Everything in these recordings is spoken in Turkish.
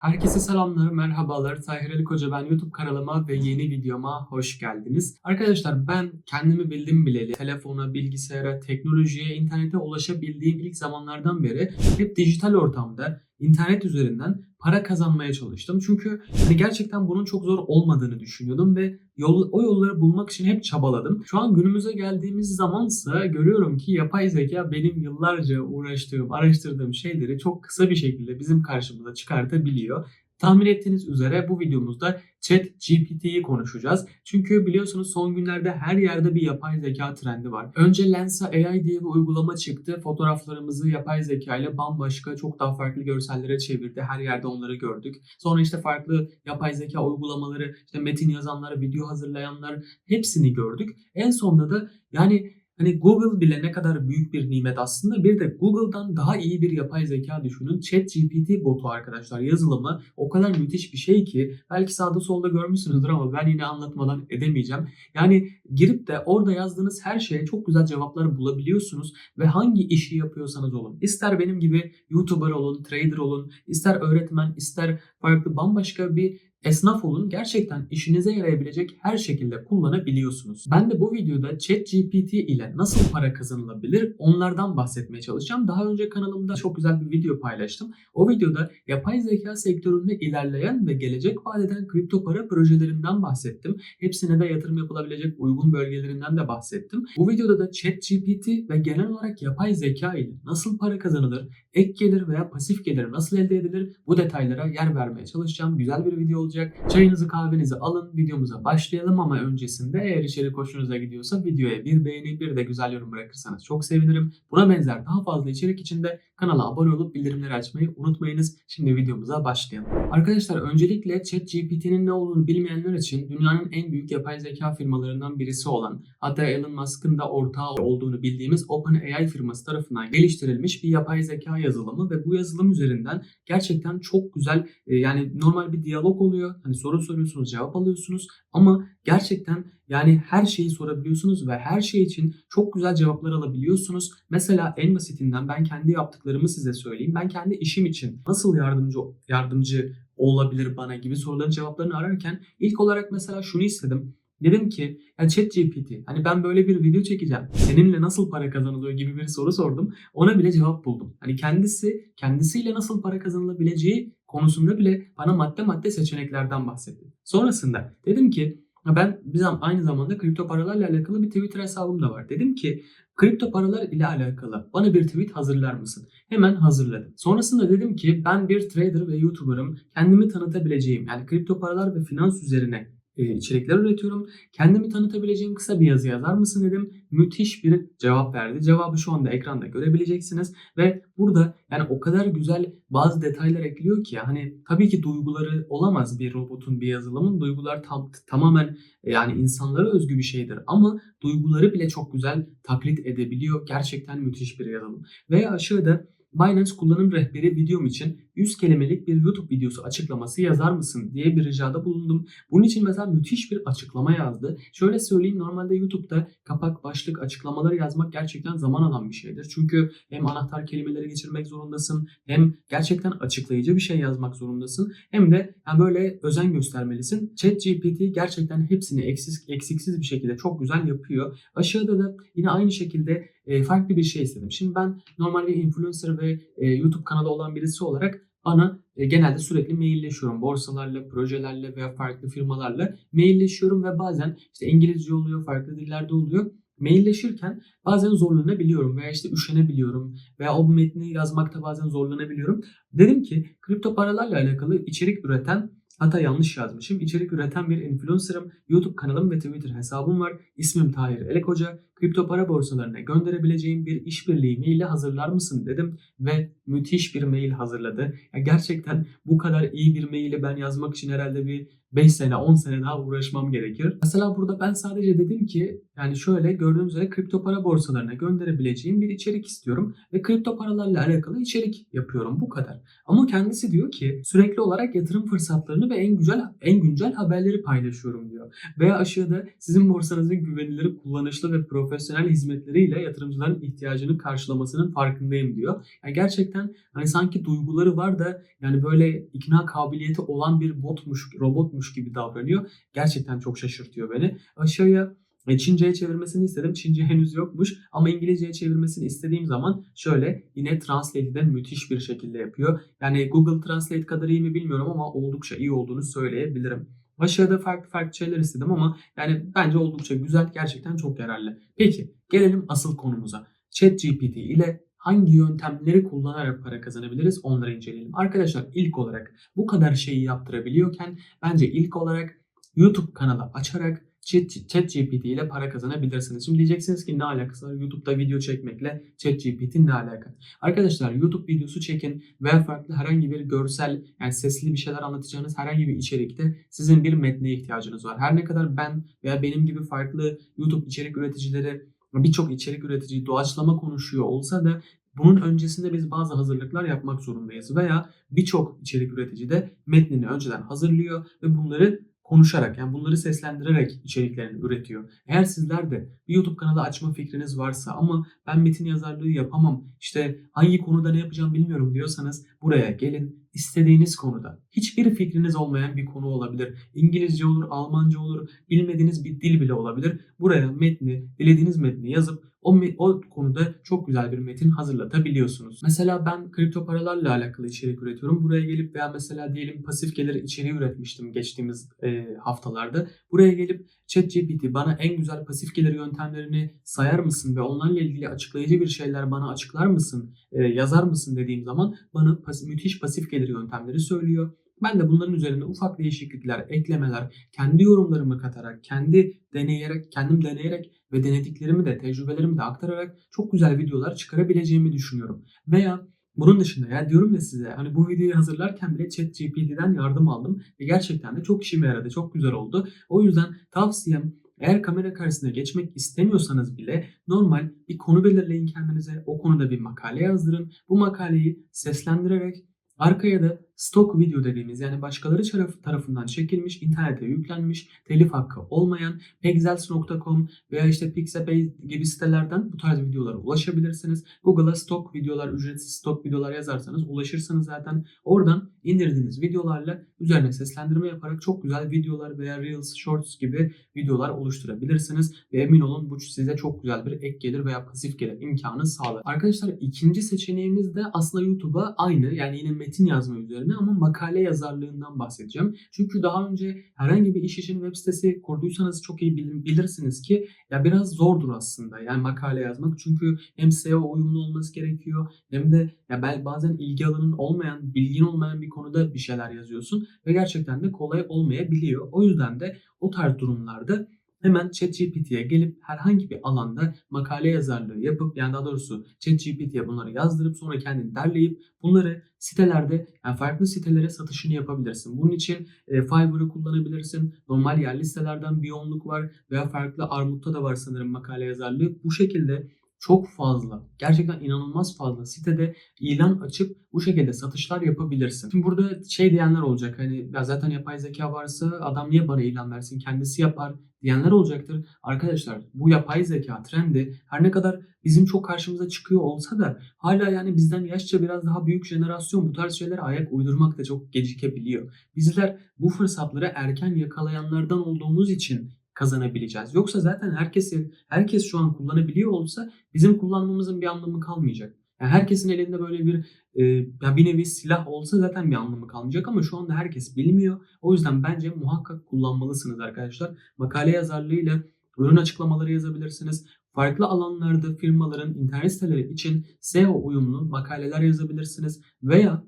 Herkese selamlar, merhabalar. Tahir Ali Koca ben YouTube kanalıma ve yeni videoma hoş geldiniz. Arkadaşlar ben kendimi bildim bileli telefona, bilgisayara, teknolojiye, internete ulaşabildiğim ilk zamanlardan beri hep dijital ortamda internet üzerinden para kazanmaya çalıştım. Çünkü hani gerçekten bunun çok zor olmadığını düşünüyordum ve yol, o yolları bulmak için hep çabaladım. Şu an günümüze geldiğimiz zamansa görüyorum ki yapay zeka benim yıllarca uğraştığım, araştırdığım şeyleri çok kısa bir şekilde bizim karşımıza çıkartabiliyor. Tahmin ettiğiniz üzere bu videomuzda Chat GPT'yi konuşacağız. Çünkü biliyorsunuz son günlerde her yerde bir yapay zeka trendi var. Önce Lensa AI diye bir uygulama çıktı. Fotoğraflarımızı yapay zeka ile bambaşka çok daha farklı görsellere çevirdi. Her yerde onları gördük. Sonra işte farklı yapay zeka uygulamaları, işte metin yazanlar, video hazırlayanlar hepsini gördük. En sonunda da yani Hani Google bile ne kadar büyük bir nimet aslında bir de Google'dan daha iyi bir yapay zeka düşünün. ChatGPT botu arkadaşlar yazılımı o kadar müthiş bir şey ki belki sağda solda görmüşsünüzdür ama ben yine anlatmadan edemeyeceğim. Yani girip de orada yazdığınız her şeye çok güzel cevaplar bulabiliyorsunuz ve hangi işi yapıyorsanız olun. İster benim gibi YouTuber olun, trader olun, ister öğretmen, ister farklı bambaşka bir esnaf olun gerçekten işinize yarayabilecek her şekilde kullanabiliyorsunuz. Ben de bu videoda ChatGPT ile nasıl para kazanılabilir onlardan bahsetmeye çalışacağım. Daha önce kanalımda çok güzel bir video paylaştım. O videoda yapay zeka sektöründe ilerleyen ve gelecek vadeden kripto para projelerinden bahsettim. Hepsine de yatırım yapılabilecek uygun bölgelerinden de bahsettim. Bu videoda da ChatGPT ve genel olarak yapay zeka ile nasıl para kazanılır, ek gelir veya pasif gelir nasıl elde edilir bu detaylara yer vermeye çalışacağım. Güzel bir video olacak. Çayınızı kahvenizi alın videomuza başlayalım ama öncesinde eğer içerik hoşunuza gidiyorsa videoya bir beğeni bir de güzel yorum bırakırsanız çok sevinirim. Buna benzer daha fazla içerik için de kanala abone olup bildirimleri açmayı unutmayınız. Şimdi videomuza başlayalım. Arkadaşlar öncelikle ChatGPT'nin ne olduğunu bilmeyenler için dünyanın en büyük yapay zeka firmalarından birisi olan hatta Elon Musk'ın da ortağı olduğunu bildiğimiz OpenAI firması tarafından geliştirilmiş bir yapay zeka yazılımı ve bu yazılım üzerinden gerçekten çok güzel e, yani normal bir diyalog oluyor. Hani soru soruyorsunuz, cevap alıyorsunuz ama gerçekten yani her şeyi sorabiliyorsunuz ve her şey için çok güzel cevaplar alabiliyorsunuz. Mesela en basitinden ben kendi yaptıklarımı size söyleyeyim. Ben kendi işim için nasıl yardımcı yardımcı olabilir bana gibi soruların cevaplarını ararken ilk olarak mesela şunu istedim. Dedim ki ya ChatGPT hani ben böyle bir video çekeceğim. Seninle nasıl para kazanılıyor gibi bir soru sordum. Ona bile cevap buldum. Hani kendisi kendisiyle nasıl para kazanılabileceği konusunda bile bana madde madde seçeneklerden bahsetti. Sonrasında dedim ki ben bizim aynı zamanda kripto paralarla alakalı bir Twitter hesabım da var. Dedim ki kripto paralar ile alakalı bana bir tweet hazırlar mısın? Hemen hazırladım. Sonrasında dedim ki ben bir trader ve YouTuber'ım. Kendimi tanıtabileceğim yani kripto paralar ve finans üzerine içerikler üretiyorum. Kendimi tanıtabileceğim kısa bir yazı yazar mısın dedim. Müthiş bir cevap verdi. Cevabı şu anda ekranda görebileceksiniz ve burada yani o kadar güzel bazı detaylar ekliyor ki hani tabii ki duyguları olamaz bir robotun bir yazılımın duygular tam, tamamen e, yani insanlara özgü bir şeydir ama duyguları bile çok güzel taklit edebiliyor. Gerçekten müthiş bir yazılım. Ve aşağıda Binance kullanım rehberi videom için 100 kelimelik bir YouTube videosu açıklaması yazar mısın diye bir ricada bulundum. Bunun için mesela müthiş bir açıklama yazdı. Şöyle söyleyeyim normalde YouTube'da kapak, başlık, açıklamaları yazmak gerçekten zaman alan bir şeydir. Çünkü hem anahtar kelimeleri geçirmek zorundasın hem gerçekten açıklayıcı bir şey yazmak zorundasın hem de yani böyle özen göstermelisin. ChatGPT gerçekten hepsini eksiksiz, eksiksiz bir şekilde çok güzel yapıyor. Aşağıda da yine aynı şekilde e, farklı bir şey istedim. Şimdi ben normal bir influencer ve e, YouTube kanalı olan birisi olarak bana e, genelde sürekli mailleşiyorum. Borsalarla, projelerle veya farklı firmalarla mailleşiyorum ve bazen işte İngilizce oluyor, farklı dillerde oluyor. Mailleşirken bazen zorlanabiliyorum veya işte üşenebiliyorum veya o metni yazmakta bazen zorlanabiliyorum. Dedim ki kripto paralarla alakalı içerik üreten Hatta yanlış yazmışım. İçerik üreten bir influencer'ım. YouTube kanalım ve Twitter hesabım var. İsmim Tahir Elek Hoca. Kripto para borsalarına gönderebileceğim bir işbirliği maili hazırlar mısın dedim ve müthiş bir mail hazırladı. Ya gerçekten bu kadar iyi bir maili ben yazmak için herhalde bir 5 sene 10 sene daha uğraşmam gerekir. Mesela burada ben sadece dedim ki yani şöyle gördüğünüz üzere kripto para borsalarına gönderebileceğim bir içerik istiyorum ve kripto paralarla alakalı içerik yapıyorum bu kadar. Ama kendisi diyor ki sürekli olarak yatırım fırsatlarını ve en güzel en güncel haberleri paylaşıyorum diyor. Veya aşağıda sizin borsanızın güvenilir, kullanışlı ve profesyonel profesyonel hizmetleriyle yatırımcıların ihtiyacını karşılamasının farkındayım diyor. Yani gerçekten hani sanki duyguları var da yani böyle ikna kabiliyeti olan bir botmuş, robotmuş gibi davranıyor. Gerçekten çok şaşırtıyor beni. Aşağıya e, Çince'ye çevirmesini istedim. Çince henüz yokmuş ama İngilizce'ye çevirmesini istediğim zaman şöyle yine Translate'i de müthiş bir şekilde yapıyor. Yani Google Translate kadar iyi mi bilmiyorum ama oldukça iyi olduğunu söyleyebilirim. Aşağıda farklı farklı şeyler istedim ama yani bence oldukça güzel, gerçekten çok yararlı. Peki gelelim asıl konumuza. ChatGPT ile hangi yöntemleri kullanarak para kazanabiliriz onları inceleyelim. Arkadaşlar ilk olarak bu kadar şeyi yaptırabiliyorken bence ilk olarak YouTube kanalı açarak ChatGPT ile para kazanabilirsiniz. Şimdi diyeceksiniz ki ne alakası var YouTube'da video çekmekle ChatGPT ne alaka? Arkadaşlar YouTube videosu çekin veya farklı herhangi bir görsel yani sesli bir şeyler anlatacağınız herhangi bir içerikte sizin bir metne ihtiyacınız var. Her ne kadar ben veya benim gibi farklı YouTube içerik üreticileri birçok içerik üretici doğaçlama konuşuyor olsa da bunun öncesinde biz bazı hazırlıklar yapmak zorundayız veya birçok içerik üretici de metnini önceden hazırlıyor ve bunları konuşarak yani bunları seslendirerek içeriklerini üretiyor. Eğer sizler de bir YouTube kanalı açma fikriniz varsa ama ben metin yazarlığı yapamam işte hangi konuda ne yapacağım bilmiyorum diyorsanız buraya gelin istediğiniz konuda hiçbir fikriniz olmayan bir konu olabilir. İngilizce olur, Almanca olur, bilmediğiniz bir dil bile olabilir. Buraya metni, dilediğiniz metni yazıp o, o konuda çok güzel bir metin hazırlatabiliyorsunuz. Mesela ben kripto paralarla alakalı içerik üretiyorum. Buraya gelip veya mesela diyelim pasif gelir içeriği üretmiştim geçtiğimiz e, haftalarda. Buraya gelip ChatGPT bana en güzel pasif gelir yöntemlerini sayar mısın ve onlarla ilgili açıklayıcı bir şeyler bana açıklar mısın, e, yazar mısın dediğim zaman bana pas müthiş pasif gelir yöntemleri söylüyor. Ben de bunların üzerine ufak değişiklikler, eklemeler, kendi yorumlarımı katarak, kendi deneyerek, kendim deneyerek ve denediklerimi de, tecrübelerimi de aktararak çok güzel videolar çıkarabileceğimi düşünüyorum. Veya bunun dışında ya diyorum ya size hani bu videoyu hazırlarken bile ChatGPT'den yardım aldım ve gerçekten de çok işime yaradı. Çok güzel oldu. O yüzden tavsiyem eğer kamera karşısına geçmek istemiyorsanız bile normal bir konu belirleyin kendinize. O konuda bir makale yazdırın. Bu makaleyi seslendirerek arkaya da stok video dediğimiz yani başkaları tarafından çekilmiş, internete yüklenmiş, telif hakkı olmayan pexels.com veya işte Pixabay gibi sitelerden bu tarz videolara ulaşabilirsiniz. Google'a stok videolar, ücretsiz stok videolar yazarsanız ulaşırsınız zaten. Oradan indirdiğiniz videolarla üzerine seslendirme yaparak çok güzel videolar veya Reels, Shorts gibi videolar oluşturabilirsiniz. Ve emin olun bu size çok güzel bir ek gelir veya pasif gelir imkanı sağlar. Arkadaşlar ikinci seçeneğimiz de aslında YouTube'a aynı yani yine metin yazma üzerine üzerine ama makale yazarlığından bahsedeceğim. Çünkü daha önce herhangi bir iş için web sitesi kurduysanız çok iyi bilirsiniz ki ya biraz zordur aslında yani makale yazmak. Çünkü hem SEO uyumlu olması gerekiyor hem de ya bazen ilgi alanın olmayan, bilgin olmayan bir konuda bir şeyler yazıyorsun ve gerçekten de kolay olmayabiliyor. O yüzden de o tarz durumlarda hemen ChatGPT'ye gelip herhangi bir alanda makale yazarlığı yapıp yani daha doğrusu ChatGPT'ye bunları yazdırıp sonra kendini derleyip bunları sitelerde yani farklı sitelere satışını yapabilirsin. Bunun için e, Fiverr'ı kullanabilirsin. Normal yerli sitelerden bir yoğunluk var veya farklı Armut'ta da var sanırım makale yazarlığı. Bu şekilde çok fazla, gerçekten inanılmaz fazla sitede ilan açıp bu şekilde satışlar yapabilirsin. Şimdi burada şey diyenler olacak hani ya zaten yapay zeka varsa adam niye bana ilan versin kendisi yapar diyenler olacaktır. Arkadaşlar bu yapay zeka trendi her ne kadar bizim çok karşımıza çıkıyor olsa da hala yani bizden yaşça biraz daha büyük jenerasyon bu tarz şeylere ayak uydurmakta çok gecikebiliyor. Bizler bu fırsatları erken yakalayanlardan olduğumuz için kazanabileceğiz. Yoksa zaten herkes herkes şu an kullanabiliyor olsa bizim kullanmamızın bir anlamı kalmayacak. Yani herkesin elinde böyle bir e, ya bir nevi silah olsa zaten bir anlamı kalmayacak ama şu anda herkes bilmiyor. O yüzden bence muhakkak kullanmalısınız arkadaşlar. Makale yazarlığıyla ürün açıklamaları yazabilirsiniz. Farklı alanlarda firmaların internet siteleri için SEO uyumlu makaleler yazabilirsiniz veya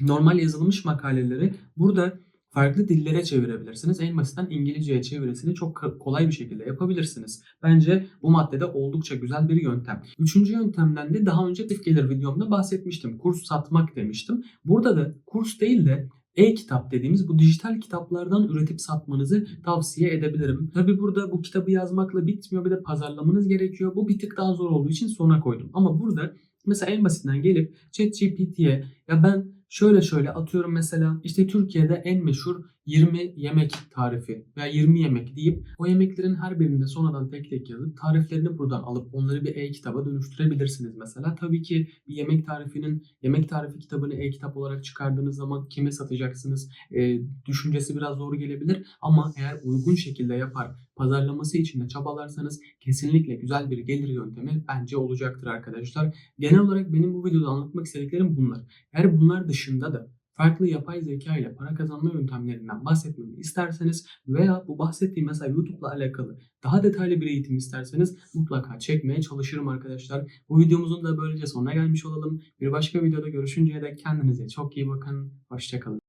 normal yazılmış makaleleri burada farklı dillere çevirebilirsiniz. En basitten İngilizceye çevirisini çok kolay bir şekilde yapabilirsiniz. Bence bu maddede oldukça güzel bir yöntem. Üçüncü yöntemden de daha önce tif gelir videomda bahsetmiştim. Kurs satmak demiştim. Burada da kurs değil de e-kitap dediğimiz bu dijital kitaplardan üretip satmanızı tavsiye edebilirim. Tabi burada bu kitabı yazmakla bitmiyor bir de pazarlamanız gerekiyor. Bu bir tık daha zor olduğu için sona koydum. Ama burada mesela en basitinden gelip ChatGPT'ye ya ben Şöyle şöyle atıyorum mesela işte Türkiye'de en meşhur 20 yemek tarifi veya 20 yemek deyip o yemeklerin her birinde sonradan tek tek yazıp tariflerini buradan alıp onları bir e-kitaba dönüştürebilirsiniz mesela. Tabii ki bir yemek tarifinin yemek tarifi kitabını e-kitap olarak çıkardığınız zaman kime satacaksınız e, düşüncesi biraz zor gelebilir ama eğer uygun şekilde yapar pazarlaması için de çabalarsanız kesinlikle güzel bir gelir yöntemi bence olacaktır arkadaşlar. Genel olarak benim bu videoda anlatmak istediklerim bunlar. Eğer bunlar dışında da farklı yapay zeka ile para kazanma yöntemlerinden bahsetmemi isterseniz veya bu bahsettiğim mesela YouTube'la alakalı daha detaylı bir eğitim isterseniz mutlaka çekmeye çalışırım arkadaşlar. Bu videomuzun da böylece sonuna gelmiş olalım. Bir başka videoda görüşünceye dek kendinize çok iyi bakın. Hoşçakalın.